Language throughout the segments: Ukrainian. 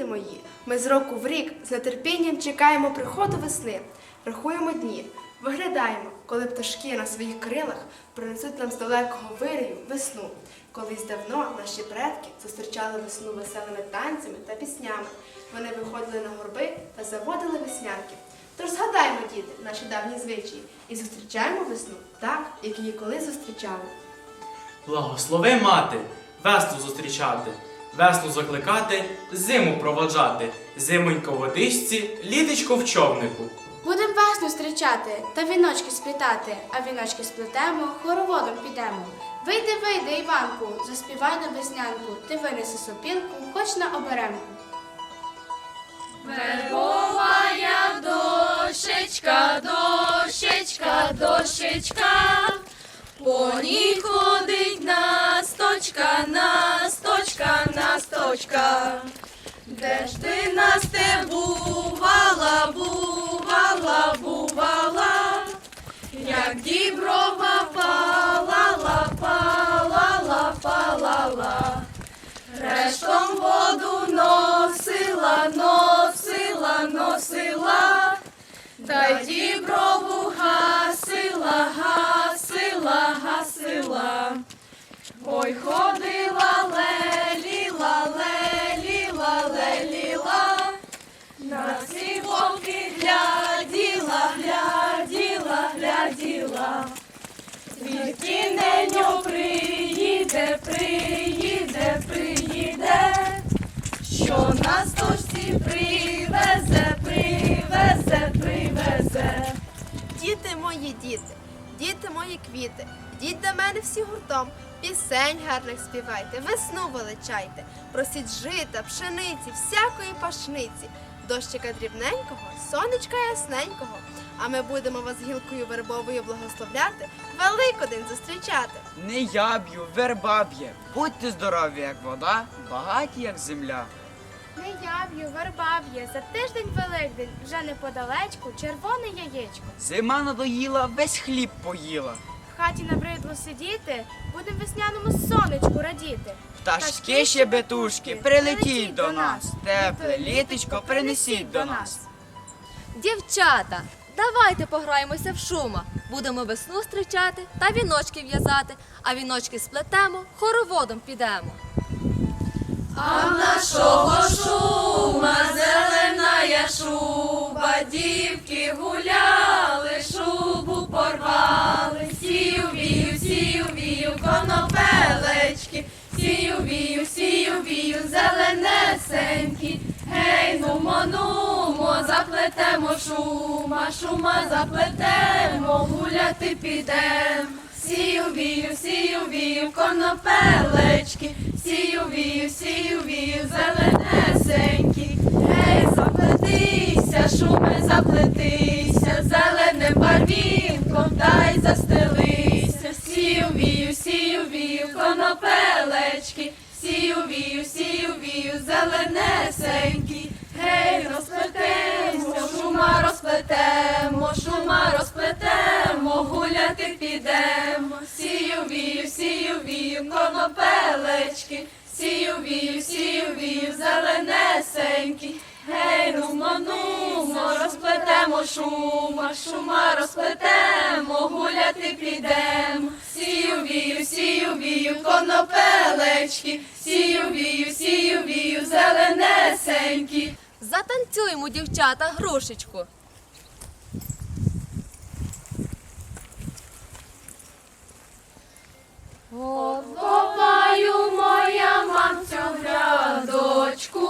діти мої, ми з року в рік з нетерпінням чекаємо приходу весни, рахуємо дні, виглядаємо, коли пташки на своїх крилах принесуть нам з далекого вирію весну. Колись давно наші предки зустрічали весну веселими танцями та піснями. Вони виходили на горби та заводили веснянки. Тож згадаймо, діти, наші давні звичаї і зустрічаємо весну так, як її колись зустрічали. Благослови мати, весну зустрічати, весну закликати, зиму проводжати, зимонько в водичці, літочко в човнику. Будем весну зустрічати та віночки сплітати, а віночки сплетемо, хороводом підемо. Вийди, вийди, Іванку, заспівай на веснянку, ти винеси сопілку, хоч на оберемку. Вербовая дощечка, дощечка, дощечка, по ній ходить насточка, насточка, насточка. Де ж ти нас те бувала, бувала, бувала, як діброва палала, палала, палала. Рештом воду носила, носила, носила, та й сточці привезе, привезе, привезе. Діти мої діти, діти мої квіти, йдіть до мене всі гуртом, пісень гарних співайте, весну величайте, просіть жита, пшениці, всякої пашниці, дощика дрібненького, сонечка ясненького. А ми будемо вас гілкою вербовою благословляти, Великодень зустрічати. Не я б'ю, верба б'є. Будьте здорові, як вода, багаті, як земля. Не яв'ю, верба б'є, за тиждень великдень, вже неподалечку, червоне яєчко. Зима надоїла, весь хліб поїла. В хаті набридло сидіти, будем весняному сонечку радіти. Пташки щебетушки, прилетіть до нас. Тепле літочко принесіть до нас. Дівчата, давайте пограємося в шума. Будемо весну зустрічати та віночки в'язати, а віночки сплетемо, хороводом підемо. А нашого шума зелена шуба, дівки гуляли, шубу порвали, сію вію, сію вію, конопелечки, сію вію, сію вію, зеленесенькі. Гей, нумо, нумо, заплетемо шума, шума заплетемо, гуляти підем. Сію вію, сію вію, конопелечки, сію вію, сію вію, зеленесенькі. Гей, заплетися, шуме, заплетися, зеленим барвінком та й застелися. Сію вію, сію вію, конопелечки, сію вію, сію вію, зеленесенькі. Гуляти підемо. Сію вію, сію вію, конопелечки, сію вію, сію вію, зеленесенькі. Гей, нумо, нумо, розплетемо шума, шума розплетемо, гуляти підемо. Сію вію, сію вію, конопелечки, сію вію, сію вію, зеленесенькі. Затанцюємо, дівчата, грушечку. Копаю моя мамцю грядочку,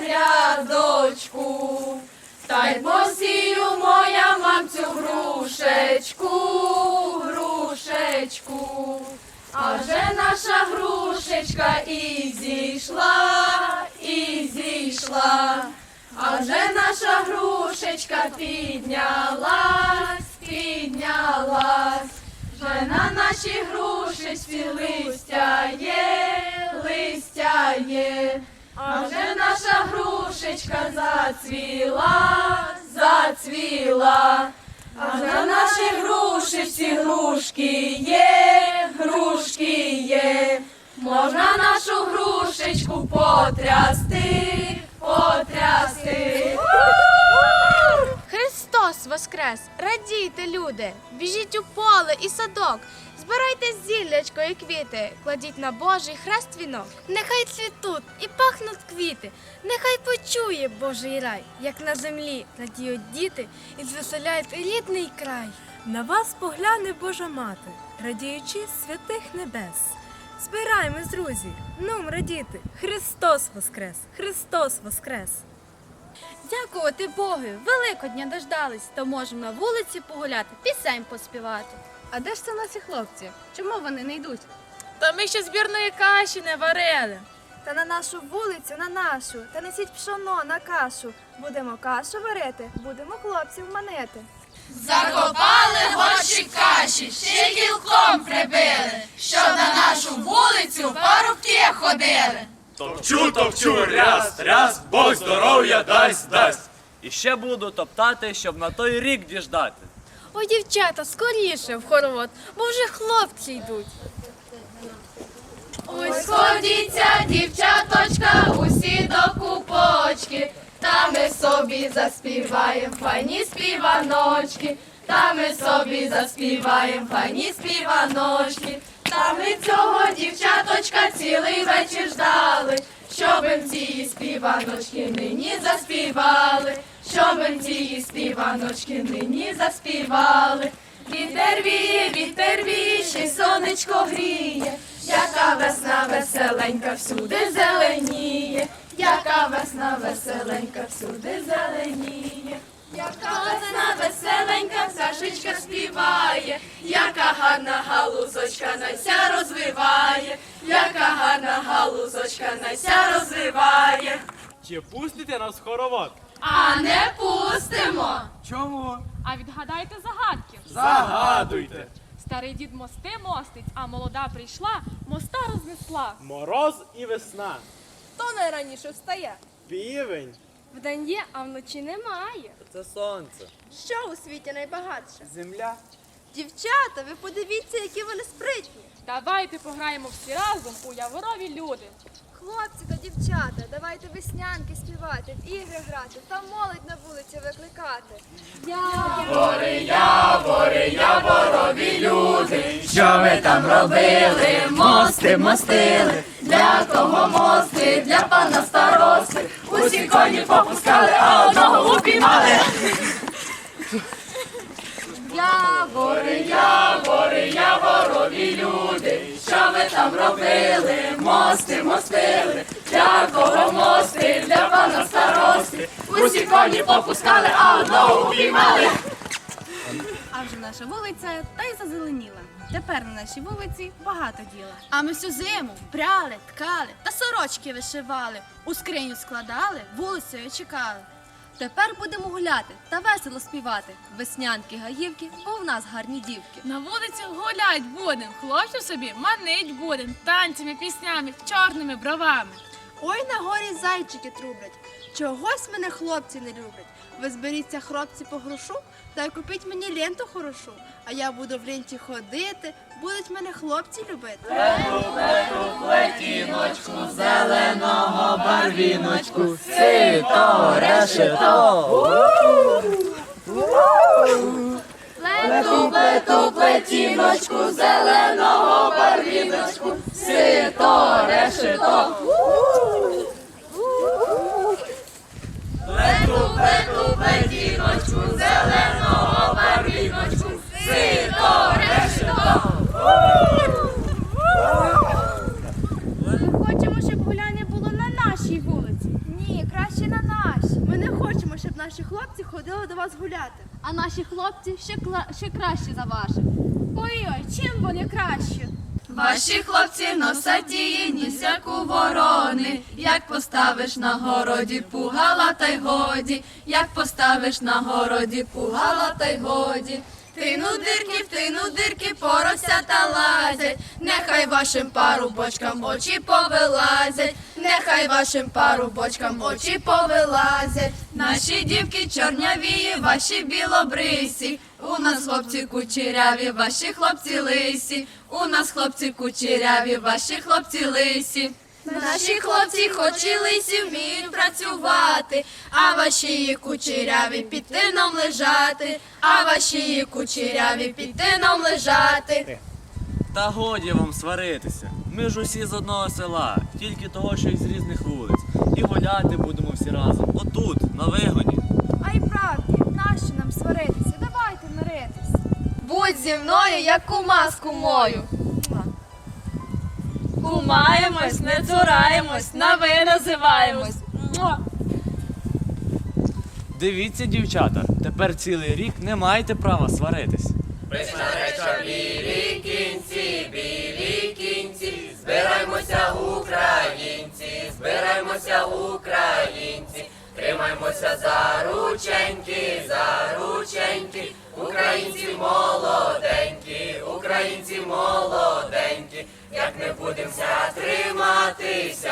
грядочку, та й посію моя мамцю грушечку, грушечку. А наша грушечка і зійшла, і зійшла. А вже наша грушечка піднялась, піднялась. Вже на нашій грушечці листя є, листя є. А вже наша грушечка зацвіла, зацвіла. А на нашій грушечці грушки є, грушки є. Можна нашу грушечку потрясти, потрясти, воскрес! Радійте, люди! Біжіть у поле і садок, збирайте зіллячко і квіти, кладіть на Божий хрест вінок. Нехай цвітуть і пахнуть квіти, нехай почує Божий рай, як на землі радіють діти і звеселяють рідний край. На вас погляне Божа мати, радіючи святих небес. Збираємось, друзі, нум радіти. Христос Воскрес! Христос Воскрес! Дякувати Богу, Великодня дождались, то можемо на вулиці погуляти, пісень поспівати. А де ж це наші хлопці? Чому вони не йдуть? Та ми ще збірної каші не варили. Та на нашу вулицю, на нашу, та несіть пшоно на кашу. Будемо кашу варити, будемо хлопців манити. Закопали гощі каші, ще кілком прибили, щоб на нашу вулицю парубки ходили. Топчу, топчу, ряст, ряст, Бог здоров'я дасть, дасть. І ще буду топтати, щоб на той рік діждати. Ой, дівчата, скоріше в хоровод, бо вже хлопці йдуть. Ось сходіться, дівчаточка, усі до купочки, та ми собі заспіваєм файні співаночки, та ми собі заспіваєм файні співаночки, та ми цього дівчаточка цілий вечір ждали, щобим цієї співаночки нині заспівали, щобим цієї співаночки нині заспівали. Вітер віє, вітер віє, ще й сонечко гріє, яка весна веселенька всюди зеленіє, яка весна веселенька всюди зеленіє. Яка веселенька, пташечка співає, яка гарна галузочка найся розвиває, яка гарна галузочка найся розвиває. Чи пустите нас в хоровод? А не пустимо. Чому? А відгадайте загадки. Загадуйте. Старий дід мости мостить, а молода прийшла, моста рознесла. Мороз і весна. Хто найраніше встає? Півень. Вдень є, а вночі немає. Це сонце. Що у світі найбагатше? Земля. Дівчата, ви подивіться, які вони спритні. Давайте пограємо всі разом у яворові люди. Хлопці та дівчата, давайте веснянки співати, в ігри грати, та молодь на вулиці викликати. Що ви там робили? Мости мостили. Для кого мости, для пана старости. Усі попускали, а одного упіймали. А вже наша вулиця та й зазеленіла. Тепер на нашій вулиці багато діла. А ми всю зиму пряли, ткали та сорочки вишивали, у скриню складали, вулицею чекали. Тепер будемо гуляти та весело співати. Веснянки, гаївки, бо в нас гарні дівки. На вулиці гулять будем, хлопців собі манить будем, танцями, піснями, чорними бровами. Ой, на горі зайчики трублять. Чогось мене хлопці не люблять. Ви зберіться, хлопці, по грошу, та й купіть мені ленту хорошу. А я буду в ленті ходити, будуть мене хлопці любити. Барвіночку, сито, решето. Плету, плету, плетіночку, зеленого барвіночку, сито, решето. Плету, плету, плетіночку, зеленого барвіночку, сито, решето. Ми хочемо, щоб гуляння було на нашій вулиці. Ні, краще на наші. Ми не хочемо, щоб наші хлопці ходили до вас гуляти. А наші хлопці ще, кла- ще кращі за ваших. Ой-ой, чим вони кращі? Ваші хлопці носатії, ніс як у ворони. Як поставиш на городі пугала, та й годі, як поставиш на городі пугала, та й годі. Тину дирки, в тину дирки, поросята лазять, нехай вашим парубочкам очі повилазять, нехай вашим парубочкам очі повилазять. Наші дівки чорнявії, ваші білобрисі, у нас хлопці кучеряві, ваші хлопці лисі, у нас хлопці кучеряві, ваші хлопці лисі. Наші хлопці, хоч і лисі, вміють працювати, а ваші кучеряві під тином лежати, а ваші кучеряві під тином лежати. Та годі вам сваритися. Ми ж усі з одного села, тільки того, що із різних вулиць. І гуляти будемо всі разом. Отут, на вигоні. А й правді, нащо нам сваритися? Давайте миритись. Будь зі мною, як кума з кумою. Кумаємось, не цураємось, на ви називаємось. Муа. Дивіться, дівчата, тепер цілий рік не маєте права сваритись збираймося, українці, збираймося, українці, тримаймося за рученьки, за рученьки, українці молоденькі, українці молоденькі, як не будемо триматися.